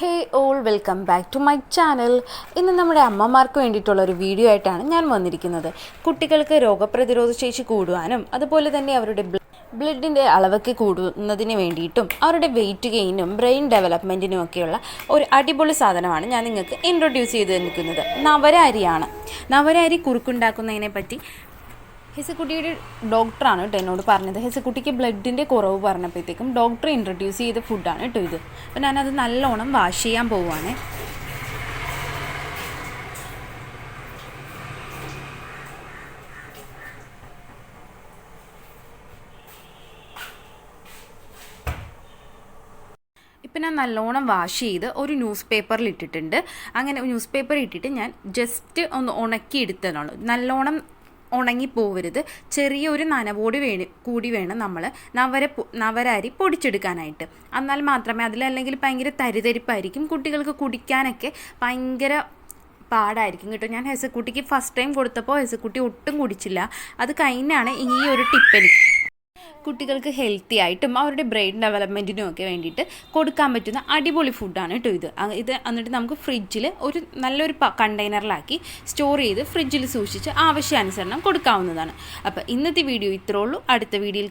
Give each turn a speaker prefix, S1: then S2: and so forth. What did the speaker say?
S1: Hey all welcome back to my channel ഇന്ന് നമ്മുടെ അമ്മമാർക്ക് വേണ്ടിയിട്ടുള്ള ഒരു വീഡിയോ ആയിട്ടാണ് ഞാൻ വന്നിരിക്കുന്നത്. കുട്ടികൾക്ക് രോഗപ്രതിരോധ ശേഷി കൂടുവാനും അതുപോലെ തന്നെ അവരുടെ ബ്ലഡിന്റെ അളവൊക്കെ കൂടുന്നതിന് വേണ്ടിയിട്ടും അവരുടെ വെയിറ്റ് ഗെയിനും ബ്രെയിൻ ഡെവലപ്മെന്റിനും ഒക്കെയുള്ള ഒരു അടിപൊളി സാധനമാണ് ഞാൻ നിങ്ങൾക്ക് ഇൻട്രൊഡ്യൂസ് ചെയ്ത് നിൽക്കുന്നത് നവരാരിയാണ്. നവരാരി കുറുക്കുണ്ടാക്കുന്നതിനെ പറ്റി ഹെസക്കുട്ടിയുടെ ഡോക്ടറാണ് കേട്ടോ എന്നോട് പറഞ്ഞത്. ഹെസക്കുട്ടിക്ക് ബ്ലഡിന്റെ കുറവ് പറഞ്ഞപ്പോഴത്തേക്കും ഡോക്ടർ ഇൻട്രൊഡ്യൂസ് ചെയ്ത ഫുഡാണ് കേട്ടോ ഇത്. അപ്പോൾ ഞാനത് നല്ലോണം വാഷ് ചെയ്യാൻ പോവുകയാണ് ഇപ്പം ഞാൻ നല്ലോണം വാഷ് ചെയ്ത് ഒരു ന്യൂസ് പേപ്പറിൽ ഇട്ടിട്ടുണ്ട്. അങ്ങനെ ന്യൂസ് പേപ്പർ ഇട്ടിട്ട് ഞാൻ ജസ്റ്റ് ഒന്ന് ഉണക്കി എടുത്തതാണ് നല്ലോണം ഉണങ്ങിപ്പോവരുത്. ചെറിയൊരു നനവോടി വേണ കൂടി വേണം നമ്മൾ നവര നവരരി പൊടിച്ചെടുക്കാനായിട്ട്. എന്നാൽ മാത്രമേ അതിലല്ലെങ്കിൽ ഭയങ്കര തരിതരിപ്പായിരിക്കും. കുട്ടികൾക്ക് കുടിക്കാനൊക്കെ ഭയങ്കര പാടായിരിക്കും കേട്ടോ. ഞാൻ ഹെസക്കുട്ടിക്ക് ഫസ്റ്റ് ടൈം കൊടുത്തപ്പോൾ ഹെസക്കുട്ടി ഒട്ടും കുടിച്ചില്ല. അത് കഴിഞ്ഞാണ് ഈ ഒരു ടിപ്പ് എനിക്ക് കുട്ടികൾക്ക് ഹെൽത്തി ആയിട്ടും അവരുടെ ബ്രെയിൻ ഡെവലപ്മെന്റിനും ഒക്കെ വേണ്ടിയിട്ട് കൊടുക്കാൻ പറ്റുന്ന അടിപൊളി ഫുഡാണ് കേട്ടോ ഇത്. ഇത് എന്നിട്ട് നമുക്ക് ഫ്രിഡ്ജിൽ ഒരു നല്ലൊരു കണ്ടെയ്നറിലാക്കി സ്റ്റോർ ചെയ്ത് ഫ്രിഡ്ജിൽ സൂക്ഷിച്ച് ആവശ്യാനുസരണം കൊടുക്കാവുന്നതാണ്. അപ്പോൾ ഇന്നത്തെ വീഡിയോ ഇത്രേ ഉള്ളൂ. അടുത്ത വീഡിയോയിൽ